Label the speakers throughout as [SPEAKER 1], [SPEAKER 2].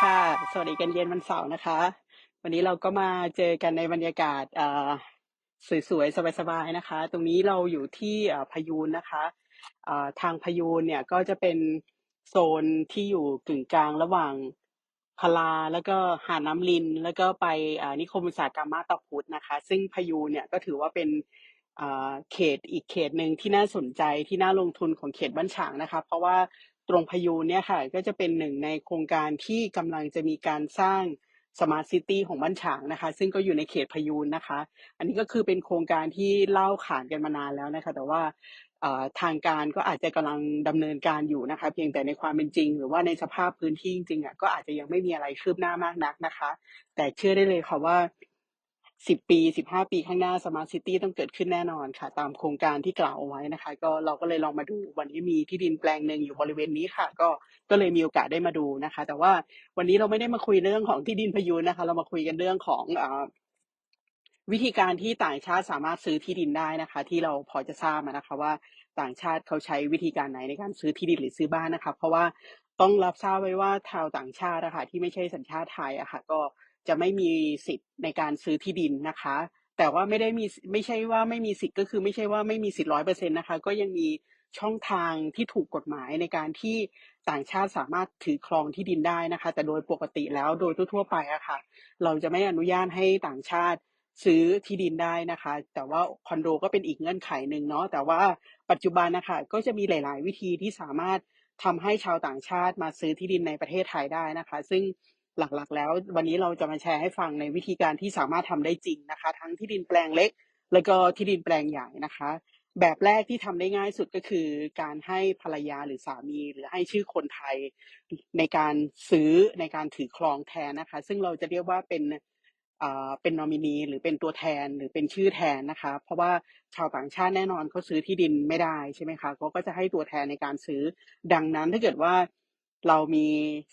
[SPEAKER 1] สวัสดีกันเย็นวันเสาร์นะคะ วันนี้เราก็มาเจอกันในบรรยากาศสวยๆ สบายๆ นะคะ ตรงนี้เราอยู่ที่พยูนนะคะทางพยูนเนี่ยก็จะเป็นโซนที่อยู่กึ่งกลางระหว่างพลาแล้วก็หาดน้ำลิน แล้วก็ไปนิคมอุตสาหกรรมมาตาพุธนะคะ ซึ่งพยูนเนี่ยก็ถือว่าเป็นเขตอีกเขตหนึ่งที่น่าสนใจที่น่าลงทุนของเขตบ้านฉางนะคะ เพราะว่า ตรงพยูนเนี่ยค่ะก็จะเป็นหนึ่งในโครงการที่กำลังจะมีการสร้างสมาร์ทซิตี้ของบ้านฉางนะคะ ซึ่งก็อยู่ในเขตพยูนนะคะ อันนี้ก็คือเป็นโครงการที่เล่าขานกันมานานแล้วนะคะ แต่ว่าทางการก็อาจจะกำลังดำเนินการอยู่นะคะ เพียงแต่ในความเป็นจริง หรือว่าในสภาพพื้นที่จริงๆอะก็อาจจะยังไม่มีอะไรคืบหน้ามากนักนะคะ แต่เชื่อได้เลยค่ะว่า สิบปีสิบห้าปีข้างหน้าสมาร์ทซิตี้ต้องเกิดขึ้นแน่นอนค่ะ ตามโครงการที่กล่าวเอาไว้นะคะ ก็เราก็เลยลองมาดูวันนี้มีที่ดินแปลงหนึ่งอยู่บริเวณนี้ค่ะ ก็ก็เลยมีโอกาสได้มาดูนะคะ แต่ว่าวันนี้เราไม่ได้มาคุยเรื่องของที่ดินพยูนนะคะ เรามาคุยกันเรื่องของอวิธีการที่ต่างชาติสามารถซื้อที่ดินได้นะคะ ที่เราพอจะทราบมานะคะ ว่าต่างชาติเขาใช้วิธีการไหนในการซื้อที่ดินหรือซื้อบ้านนะคะ เพราะว่าต้องรับทราบไว้ว่าชาวต่างชาติอะค่ะที่ไม่ใช่สัญชาติไทยอะค่ะก็ จะไม่มีสิทธิ์ในการซื้อที่ดินนะคะ แต่ว่าไม่ได้มีไม่ใช่ว่าไม่มีสิทธิ์ก็คือไม่ใช่ว่าไม่มีสิทธิ์ร้อยเปอร์เซ็นต์นะคะ ก็ยังมีช่องทางที่ถูกกฎหมายในการที่ต่างชาติสามารถถือครองที่ดินได้นะคะ แต่โดยปกติแล้วโดยทั่วๆไปอะค่ะ เราจะไม่อนุญาตให้ต่างชาติซื้อที่ดินได้นะคะ แต่ว่าคอนโดก็เป็นอีกเงื่อนไขหนึ่งเนาะแต่ว่าปัจจุบันนะคะก็จะมีหลาย ๆ วิธีที่สามารถทำให้ชาวต่างชาติมาซื้อที่ดินในประเทศไทยได้นะคะ ซึ่ง หลักๆ แล้ว วันนี้เราจะมาแชร์ให้ฟังในวิธีการที่สามารถทำได้จริงนะคะ ทั้งที่ดินแปลงเล็ก แล้วก็ที่ดินแปลงใหญ่นะคะ แบบแรกที่ทำได้ง่ายสุดก็คือ การให้ภรรยาหรือสามี หรือให้ชื่อคนไทยในการซื้อในการถือครองแทนนะคะ ซึ่งเราจะเรียกว่าเป็นอ่าเป็นนอมินีหรือเป็นตัวแทนหรือเป็นชื่อแทนนะคะ เพราะว่าชาวต่างชาติแน่นอนเขาซื้อที่ดินไม่ได้ใช่ไหมคะเขาก็จะให้ตัวแทนในการซื้อ ดังนั้นถ้าเกิดว่า เรามี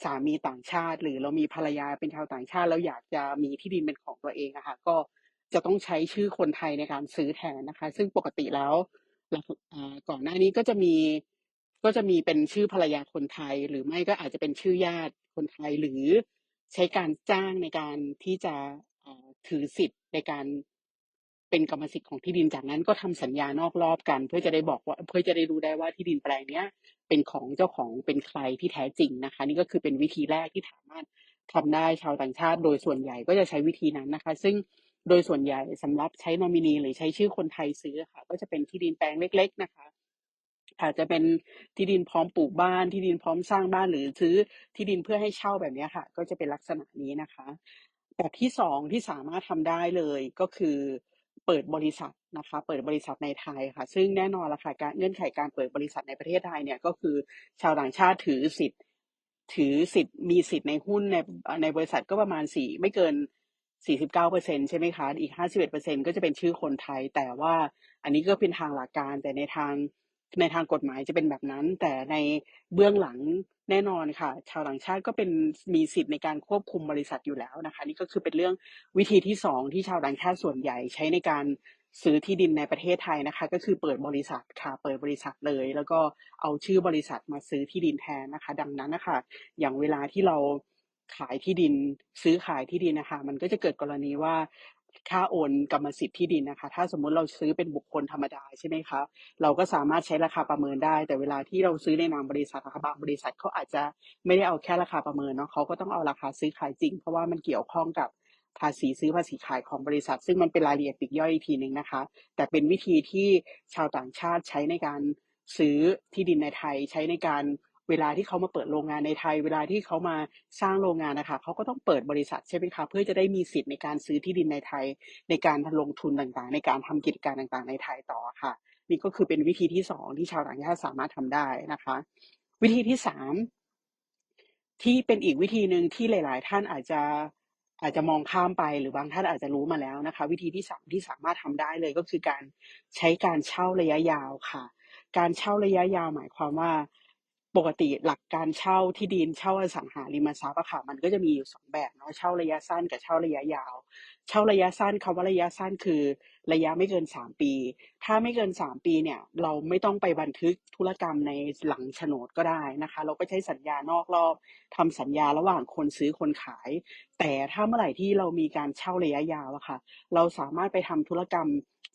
[SPEAKER 1] สามีต่างชาติ หรือเรามีภรรยาเป็นชาวต่างชาติแล้วอยากจะมีที่ดินเป็นของตัวเองอะค่ะก็จะต้องใช้ชื่อคนไทยในการซื้อแทนนะคะ ซึ่งปกติแล้วก่อนหน้านี้ก็จะมีก็จะมีเป็นชื่อภรรยาคนไทย หรือไม่ก็อาจจะเป็นชื่อญาติคนไทยหรือใช้การจ้างในการที่จะถือสิทธิ์ในการเป็นกรรมสิทธิ์ของที่ดินจากนั้นก็ทำสัญญานอกรอบกัน เพื่อจะได้บอกว่า เพื่อจะได้รู้ได้ว่าที่ดินแปลงเนี้ย เป็นของเจ้าของเป็นใครที่แท้จริงนะคะ นี่ก็คือเป็นวิธีแรกที่สามารถทำได้ชาวต่างชาติ โดยส่วนใหญ่ก็จะใช้วิธีนั้นนะคะ ซึ่งโดยส่วนใหญ่สำหรับใช้นอมินีหรือใช้ชื่อคนไทยซื้อค่ะ ก็จะเป็นที่ดินแปลงเล็ก ๆ นะคะ อาจจะเป็นที่ดินพร้อมปลูกบ้านที่ดินพร้อมสร้างบ้านหรือซื้อที่ดินเพื่อให้เช่าแบบนี้ค่ะ ก็จะเป็นลักษณะนี้นะคะ แบบที่สองที่สามารถทำได้เลยก็คือ เปิดบริษัทนะคะเปิดบริษัทในไทยค่ะ ซึ่งแน่นอนละค่ะการเงื่อนไขการเปิดบริษัทในประเทศไทยเนี่ยก็คือชาวต่างชาติถือสิทธิ์ ถือสิทธิ์มีสิทธิ์ในหุ้นในในบริษัทก็ประมาณสี่ไม่เกินสี่สิบเก้าเปอร์เซ็นใช่ไหมคะอีกห้าสิบเปอร์เซ็นก็จะเป็นชื่อคนไทย แต่ว่าอันนี้ก็เป็นทางหลักการแต่ในทาง ในทางกฎหมายจะเป็นแบบนั้น แต่ในเบื้องหลังแน่นอนค่ะ ชาวต่างชาติก็เป็นมีสิทธิ์ในการควบคุมบริษัทอยู่แล้วนะคะ นี่ก็คือเป็นเรื่องวิธีที่สองที่ชาวต่างชาติส่วนใหญ่ใช้ในการซื้อที่ดินในประเทศไทยนะคะ ก็คือเปิดบริษัทค่ะ เปิดบริษัทเลย แล้วก็เอาชื่อบริษัทมาซื้อที่ดินแทนนะคะ ดังนั้นนะคะอย่างเวลาที่เราขายที่ดินซื้อขายที่ดินนะคะ มันก็จะเกิดกรณีว่า ค่าโอนกรรมสิทธิ์ที่ดินนะคะ ถ้าสมมุติเราซื้อเป็นบุคคลธรรมดาใช่ไหมคะเราก็สามารถใช้ราคาประเมินได้ แต่เวลาที่เราซื้อในนามบริษัทนะคะบางบริษัทเขาอาจจะไม่ได้เอาแค่ราคาประเมินเนาะเขาก็ต้องเอาราคาซื้อขายจริง เพราะว่ามันเกี่ยวข้องกับภาษีซื้อภาษีขายของบริษัท ซึ่งมันเป็นรายละเอียดปีกย่อยอีกทีหนึ่งนะคะ แต่เป็นวิธีที่ชาวต่างชาติใช้ในการซื้อที่ดินในไทยใช้ในการ เวลาที่เขามาเปิดโรงงานในไทย เวลาที่เขามาสร้างโรงงานนะคะเขาก็ต้องเปิดบริษัทใช่ไหมคะเพื่อจะได้มีสิทธิ์ในการซื้อที่ดินในไทย ในการลงทุนต่างๆ ในการทำกิจการต่างๆ ในไทยต่อค่ะ นี่ก็คือเป็นวิธีที่สองที่ชาวต่างชาติสามารถทำได้นะคะ วิธีที่สามที่เป็นอีกวิธีหนึ่งที่หลาย ๆ ท่านอาจจะอาจจะมองข้ามไปหรือบางท่านอาจจะรู้มาแล้วนะคะ วิธีที่สามที่สามารถทำได้เลยก็คือการใช้การเช่าระยะยาวค่ะ การเช่าระยะยาวหมายความว่า ปกติหลักการเช่าที่ดินเช่าอสังหาริมทรัพย์อะค่ะมันก็จะมีอยู่สองแบบเนาะเช่าระยะสั้นกับเช่าระยะยาว เช่าระยะสั้นคำว่าระยะสั้นคือระยะไม่เกินสามปี ถ้าไม่เกินสามปีเนี่ยเราไม่ต้องไปบันทึกธุรกรรมในหลังโฉนดก็ได้นะคะ เราก็ใช้สัญญานอกรอบทำสัญญาระหว่างคนซื้อคนขาย แต่ถ้าเมื่อไหร่ที่เรามีการเช่าระยะยาวอะค่ะ เราสามารถไปทำธุรกรรม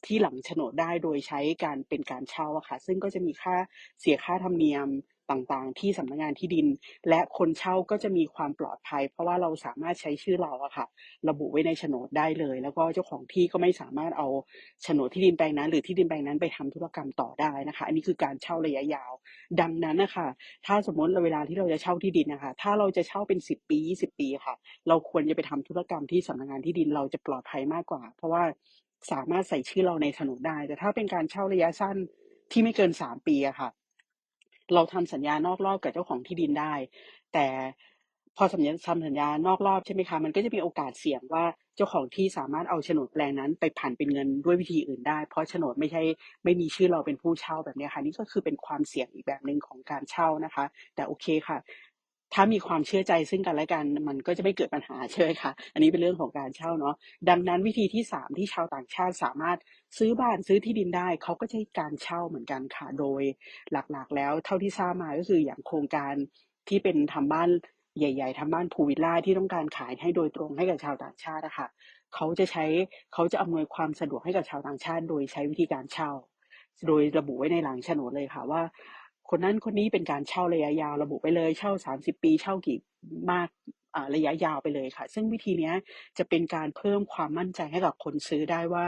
[SPEAKER 1] ที่หลังโฉนดได้โดยใช้การเป็นการเช่าอะค่ะ ซึ่งก็จะมีค่าเสียค่าธรรมเนียม ต่างๆ ที่สำนักงานที่ดิน และคนเช่าก็จะมีความปลอดภัย เพราะว่าเราสามารถใช้ชื่อเราอะค่ะ ระบุไว้ในโฉนดได้เลย แล้วก็เจ้าของที่ก็ไม่สามารถเอาโฉนดที่ดินแปลงนั้น หรือที่ดินแปลงนั้นไปทำธุรกรรมต่อได้นะคะ อันนี้คือการเช่าระยะยาว ดังนั้นนะคะถ้าสมมติเวลาที่เราจะเช่าที่ดินนะคะ ถ้าเราจะเช่าเป็นสิบปียี่สิบปีค่ะ เราควรจะไปทำธุรกรรมที่สำนักงานที่ดินเราจะปลอดภัยมากกว่า เพราะว่าสามารถใส่ชื่อเราในโฉนดได้ แต่ถ้าเป็นการเช่าระยะสั้นที่ไม่เกินสามปีอะค่ะ เราทำสัญญานอกรอบกับเจ้าของที่ดินได้ แต่พอสัญญาทำสัญญานอกรอบใช่ไหมคะ มันก็จะมีโอกาสเสี่ยงว่าเจ้าของที่สามารถเอาโฉนดแปลงนั้นไปผันเป็นเงินด้วยวิธีอื่นได้ เพราะโฉนดไม่ใช่ไม่มีชื่อเราเป็นผู้เช่าแบบนี้ค่ะ นี่ก็คือเป็นความเสี่ยงอีกแบบหนึ่งของการเช่านะคะ แต่โอเคค่ะ ถ้ามีความเชื่อใจซึ่งกันและกันมันก็จะไม่เกิดปัญหาใช่ไหมคะอันนี้เป็นเรื่องของการเช่าเนาะดังนั้นวิธีที่สามที่ชาวต่างชาติสามารถซื้อบ้านซื้อที่ดินได้เขาก็ใช้การเช่าเหมือนกันค่ะโดยหลักๆ แล้วเท่าที่ทราบมาก็คืออย่างโครงการที่เป็นทำบ้านใหญ่ ๆทำบ้านพูวิลล่าที่ต้องการขายให้โดยตรงให้กับชาวต่างชาตินะคะเขาจะใช้เขาจะอำนวยความสะดวกให้กับชาวต่างชาติ โดยใช้วิธีการเช่า โดยระบุไว้ในหลังโฉนดเลยค่ะว่า คนนั้นคนนี้เป็นการเช่าระยะยาวระบุไปเลยเช่า 30 ปี เช่ากี่มากระยะยาวไปเลยค่ะ ซึ่งวิธีนี้จะเป็นการเพิ่มความมั่นใจให้กับคนซื้อได้ว่า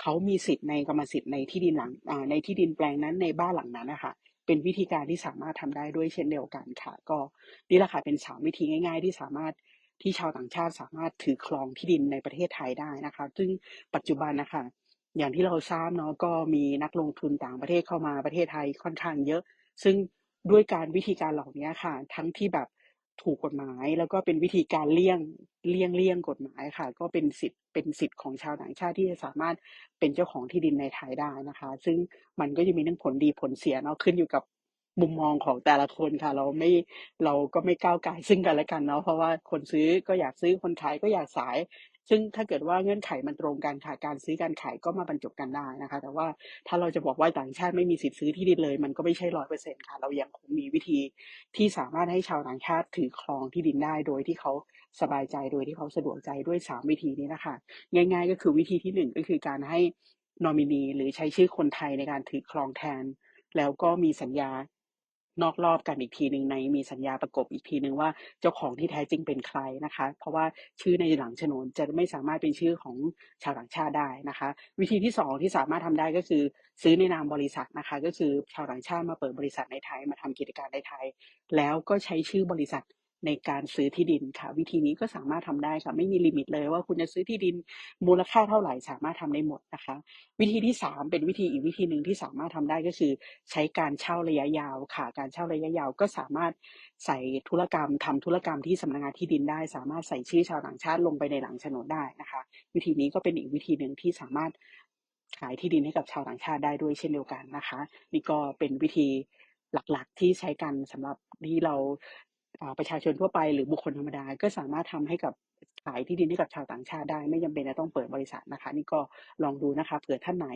[SPEAKER 1] เขามีสิทธิ์ในกรรมสิทธิ์ในที่ดินหลังในที่ดินแปลงนั้นในบ้านหลังนั้นนะคะเป็นวิธีการที่สามารถทำได้ด้วยเช่นเดียวกันค่ะ ก็นี่แหละค่ะเป็นสามวิธีง่าย ๆ ที่สามารถที่ชาวต่างชาติสามารถถือครองที่ดินในประเทศไทยได้นะคะ ซึ่งปัจจุบันนะคะอย่างที่เราทราบเนาะก็มีนักลงทุนต่างประเทศเข้ามาประเทศไทยค่อนข้างเยอะ ซึ่งด้วยการวิธีการเหล่านี้ค่ะ ทั้งที่แบบถูกกฎหมาย แล้วก็เป็นวิธีการเลี่ยงเลี่ยงเลี่ยงกฎหมายค่ะ ก็เป็นสิทธิ์เป็นสิทธิ์ของชาวต่างชาติที่จะสามารถเป็นเจ้าของที่ดินในไทยได้นะคะ ซึ่งมันก็จะมีทั้งผลดีผลเสียเนาะขึ้นอยู่กับมุมมองของแต่ละคนค่ะ เราไม่เราก็ไม่ก้าวไก่ซึ่งกันและกันเนาะเพราะว่าคนซื้อก็อยากซื้อคนขายก็อยากขาย ซึ่งถ้าเกิดว่าเงื่อนไขมันตรงกันค่ะการซื้อการขายก็มาบรรจบกันได้นะคะ แต่ว่าถ้าเราจะบอกว่าต่างชาติไม่มีสิทธิ์ซื้อที่ดินเลย มันก็ไม่ใช่ร้อยเปอร์เซ็นต์ค่ะ เรายังคงมีวิธีที่สามารถให้ชาวต่างชาติถือครองที่ดินได้โดยที่เขาสบายใจโดยที่เขาสะดวกใจด้วยสามวิธีนี้นะคะ ง่าย ๆ ก็คือวิธีที่หนึ่งก็คือการให้นอมินีหรือใช้ชื่อคนไทยในการถือครองแทน แล้วก็มีสัญญา นอกรอบกันอีกทีหนึ่งในมีสัญญาประกบอีกทีหนึ่งว่าเจ้าของที่แท้จริงเป็นใครนะคะ เพราะว่าชื่อในหลังโฉนดจะไม่สามารถเป็นชื่อของชาวต่างชาติได้นะคะ วิธีที่สองที่สามารถทำได้ก็คือ ซื้อในนามบริษัทนะคะ ก็คือชาวต่างชาติมาเปิดบริษัทในไทยมาทำกิจการในไทย แล้วก็ใช้ชื่อบริษัท ในการซื้อที่ดินค่ะ วิธีนี้ก็สามารถทำได้ค่ะไม่มีลิมิตเลยว่าคุณจะซื้อที่ดินมูลค่าเท่าไหร่สามารถทำได้หมดนะคะ วิธีที่สามเป็นวิธีอีกวิธีหนึ่งที่สามารถทำได้ก็คือ ใช้การเช่าระยะยาวค่ะ การเช่าระยะยาวก็สามารถใส่ธุรกรรมทำธุรกรรมที่สำนักงานที่ดินได้ สามารถใส่ชื่อชาวต่างชาติลงไปในหลังโฉนดได้นะคะ วิธีนี้ก็เป็นอีกวิธีหนึ่งที่สามารถขายที่ดินให้กับชาวต่างชาติได้ด้วยเช่นเดียวกันนะคะ นี่ก็เป็นวิธีหลักๆที่ใช้กันสำหรับที่เราอ่า ประชาชนทั่วไปหรือบุคคลธรรมดา ก็สามารถทำให้กับขายที่ดินให้กับชาวต่างชาติได้ ไม่จำเป็นจะต้องเปิดบริษัทนะคะ นี่ก็ลองดูนะคะเผื่อท่านไหน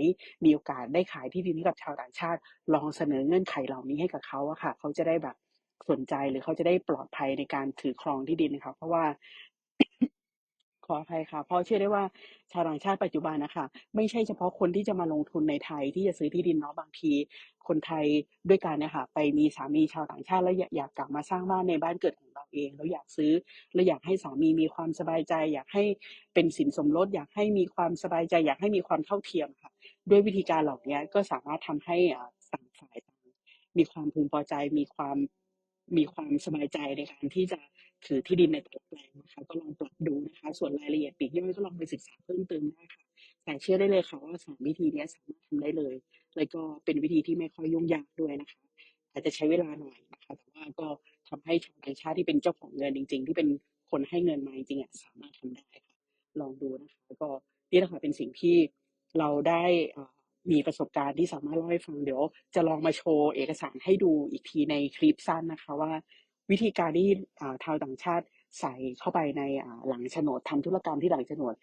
[SPEAKER 1] มีโอกาสได้ขายที่ดินให้กับชาวต่างชาติ ลองเสนอเงื่อนไขเหล่านี้ให้กับเขาอะค่ะ เขาจะได้แบบสนใจหรือเขาจะได้ปลอดภัยในการถือครองที่ดินนะคะเพราะว่า ออภัยค่ะ เพราะเชื่อได้ว่าชาวต่างชาติปัจจุบันนะคะไม่ใช่เฉพาะคนที่จะมาลงทุนในไทยที่จะซื้อที่ดินเนาะบางที คนไทยด้วยกันเนี่ยค่ะไปมีสามีชาวต่างชาติแล้วอยากกลับมาสร้างบ้านในบ้านเกิดของเราเอง แล้วอยากซื้อแล้วอยากให้สามีมีความสบายใจ อยากให้เป็นสินสมรส อยากให้มีความสบายใจ อยากให้มีความเท่าเทียมค่ะ ด้วยวิธีการเหล่านี้ก็สามารถทำให้ต่างฝ่ายมีความพึงพอใจมีความมีความสบายใจในการที่จะ ถือที่ดินในแต่ละแปลงนะคะก็ลองปรับดูนะคะ ส่วนรายละเอียดปลีกย่อยก็ลองไปศึกษาเพิ่มเติมได้ค่ะแต่เชื่อได้เลยค่ะว่าสามวิธีนี้สามารถทำได้เลย แล้วก็เป็นวิธีที่ไม่ค่อยยุ่งยากด้วยนะคะ อาจจะใช้เวลาหน่อยนะคะ แต่ว่าก็ทำให้ชาวต่างชาติที่เป็นเจ้าของเงินจริง ๆ ที่เป็นคนให้เงินมาจริงๆอะสามารถทำได้ค่ะ ลองดูนะคะ ก็นี่แหละค่ะเป็นสิ่งที่เราได้อ่ามีประสบการณ์ที่สามารถเล่าให้ฟังเดี๋ยว จะลองมาโชว์เอกสารให้ดูอีกทีในคลิปสั้นนะคะว่า วิธีการที่อ่าชาวต่างชาติใส่เข้าไปในหลังโฉนดทำธุรกรรมที่หลังโฉนด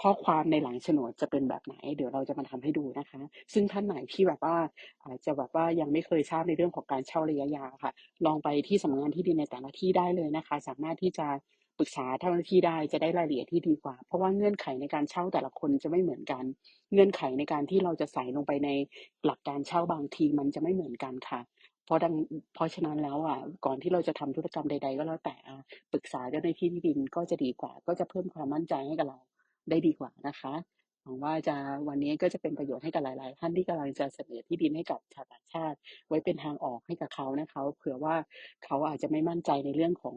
[SPEAKER 1] ข้อความในหลังโฉนดจะเป็นแบบไหน เดี๋ยวเราจะมาทำให้ดูนะคะ ซึ่งท่านไหนที่แบบว่าอาจจะแบบว่ายังไม่เคยทราบในเรื่องของการเช่าระยะยาวค่ะ ลองไปที่สำนักงานที่ดินในแต่ละที่ได้เลยนะคะ สามารถที่จะปรึกษาเจ้าหน้าที่ได้จะได้รายละเอียดที่ดีกว่า เพราะว่าเงื่อนไขในการเช่าแต่ละคนจะไม่เหมือนกัน เงื่อนไขในการที่เราจะใส่ลงไปในหลักการเช่าบางทีมันจะไม่เหมือนกันค่ะ เพราะดังเพราะฉะนั้นแล้วอะก่อนที่เราจะทำธุรกรรมใด ๆ ก็แล้วแต่ปรึกษาเจ้าหน้าที่ที่ดินก็จะดีกว่า ก็จะเพิ่มความมั่นใจให้กับเราได้ดีกว่านะคะหวังว่าจะวันนี้ก็จะเป็นประโยชน์ให้กับหลาย ๆ ท่านที่กำลังจะเสนอที่ดินให้กับชาวต่างชาติ ไว้เป็นทางออกให้กับเขานะคะเผื่อว่าเขาอาจจะไม่มั่นใจในเรื่องของ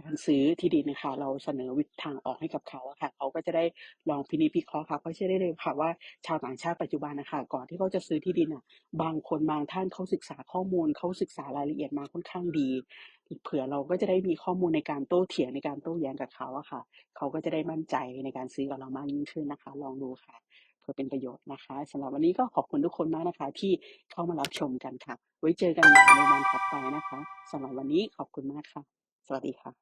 [SPEAKER 1] การซื้อที่ดินนะคะ เราเสนอวิธีทางออกให้กับเขาอะค่ะ เขาก็จะได้ลองพินิจพิเคราะห์ค่ะ เพราะเชื่อได้เลยค่ะว่าชาวต่างชาติปัจจุบันนะคะ ก่อนที่เขาจะซื้อที่ดินอะบางคนบางท่านเขาศึกษาข้อมูล เขาศึกษารายละเอียดมาค่อนข้างดี เผื่อเราก็จะได้มีข้อมูลในการโต้เถียงในการโต้แย้งกับเขาอะค่ะ เขาก็จะได้มั่นใจในการซื้อกับเรามากยิ่งขึ้นนะคะ ลองดูค่ะ เพื่อเป็นประโยชน์นะคะสำหรับวันนี้ก็ขอบคุณทุกคนมากนะคะ ที่เข้ามารับชมกันค่ะ ไว้เจอกันใหม่ในวันถัดไปนะคะสำหรับวันนี้ขอบคุณมากค่ะ sabija